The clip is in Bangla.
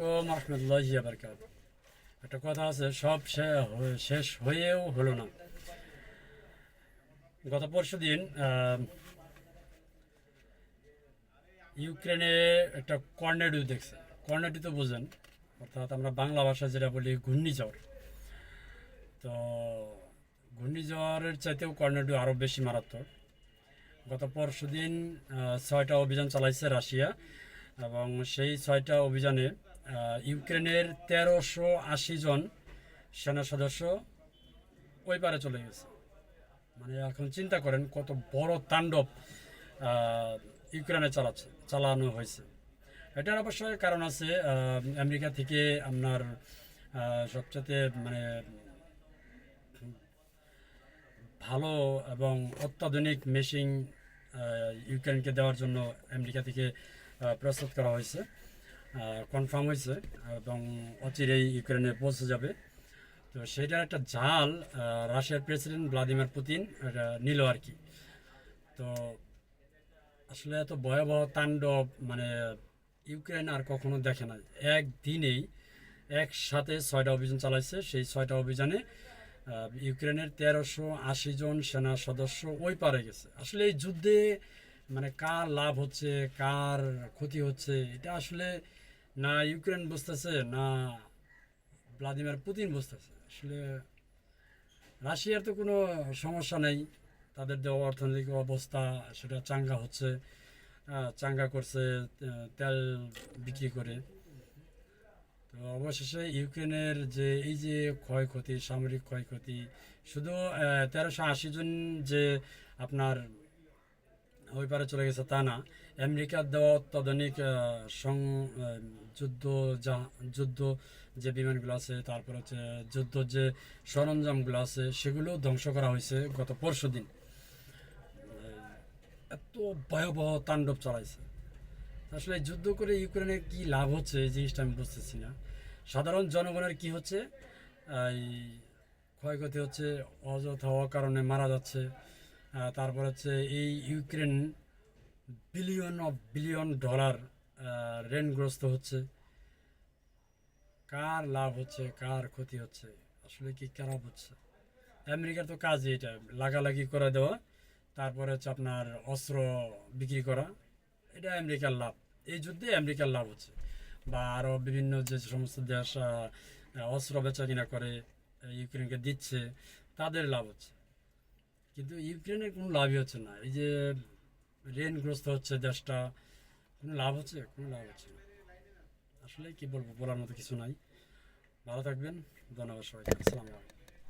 আলাইকুম রহমতুল্লাহ বারকাত একটা কথা আছে, সব শেষ হয়েও হলো না। গত পরশু দিন ইউক্রেনে একটা কর্নেডু দেখছে। কর্নেডু তো বোঝেন, অর্থাৎ আমরা বাংলা ভাষায় যেটা বলি, ঘূর্ণিঝড়। তো ঘূর্ণিঝড়ের চাইতেও কর্নেডু আরও বেশি মারাত্মক। গত পরশু দিন ছয়টা অভিযান চালাইছে রাশিয়া এবং সেই ছয়টা অভিযানে ইউক্রেনের তেরোশো আশি জন সেনা সদস্য ওই পারে চলে গেছে। মানে এখন চিন্তা করেন কত বড় তাণ্ডব ইউক্রেনে চালাচ্ছে, চালানো হয়েছে। এটার অবশ্যই কারণ আছে আমেরিকা থেকে আপনার সবচেয়ে মানে ভালো এবং অত্যাধুনিক মেশিন ইউক্রেনকে দেওয়ার জন্য আমেরিকা থেকে প্রস্তুত করা হয়েছে। কনফার্ম হয়েছে, এবং অচিরেই ইউক্রেনে পৌঁছে যাবে। তো সেটার একটা জাল রাশিয়ার প্রেসিডেন্ট ভ্লাদিমির পুতিন নিল আর কি। তো আসলে এত ভয়াবহ তাণ্ডব মানে ইউক্রেন আর কখনো দেখে না। একদিনেই একসাথে ছয়টা অভিযান চালাইছে। সেই ছয়টা অভিযানে ইউক্রেনের তেরোশো আশি জন সেনা সদস্য ওই পারে গেছে। আসলে এই যুদ্ধে মানে কার লাভ হচ্ছে, কার ক্ষতি হচ্ছে, এটা আসলে না ইউক্রেন বুঝতেছে না ভ্লাদিমির পুতিন বুঝতেছে আসলে রাশিয়ার তো কোনো সমস্যা নেই, তাদের যে অর্থনৈতিক অবস্থা সেটা চাঙ্গা হচ্ছে চাঙ্গা করছে তেল বিক্রি করে। তো অবশেষে ইউক্রেনের যে এই যে ক্ষয়ক্ষতি, সামরিক ক্ষয়ক্ষতি, শুধু তেরোশো আশি জন যে আপনার ওই পারে চলে গেছে তা না। আমেরিকার দেওয়া অত্যাধুনিক সং যুদ্ধ যা, যুদ্ধ যে বিমানগুলো আছে, তারপর হচ্ছে যুদ্ধ যে সরঞ্জামগুলো আছে সেগুলো ধ্বংস করা হয়েছে গত পরশু দিন। এত ভয়াবহ তাণ্ডব চালাইছে। আসলে যুদ্ধ করে ইউক্রেনে কি লাভ হচ্ছে এই জিনিসটা আমি বুঝতেছি না। সাধারণ জনগণের কি হচ্ছে? এই ক্ষয়ক্ষতি হচ্ছে, অযথা কারণে মারা যাচ্ছে। তারপর হচ্ছে এই Ukraine billion of billion dollar ঋণগ্রস্ত হচ্ছে। কার লাভ হচ্ছে, কার ক্ষতি হচ্ছে, আসলে কি খারাপ হচ্ছে? আমেরিকার তো কাজই এটা, লাগালাগি করে দেওয়া, তারপরে হচ্ছে আপনার অস্ত্র বিক্রি করা, এটা আমেরিকার লাভ। এই যুদ্ধে আমেরিকার লাভ হচ্ছে। বা আরও বিভিন্ন যে সমস্ত দেশ অস্ত্র বেচা কিনা করে ইউক্রেনকে দিচ্ছে, তাদের লাভ হচ্ছে। কিন্তু ইউক্রেনের কোনো লাভই হচ্ছে না। এই যে ঋণগ্রস্ত হচ্ছে দেশটা, কোনো লাভ হচ্ছে? কোনো লাভ হচ্ছে না। আসলে কি বলব, বলার মতো কিছু নাই। ভালো থাকবেন। ধন্যবাদ সবাইকে। আসসালামু আলাইকুম।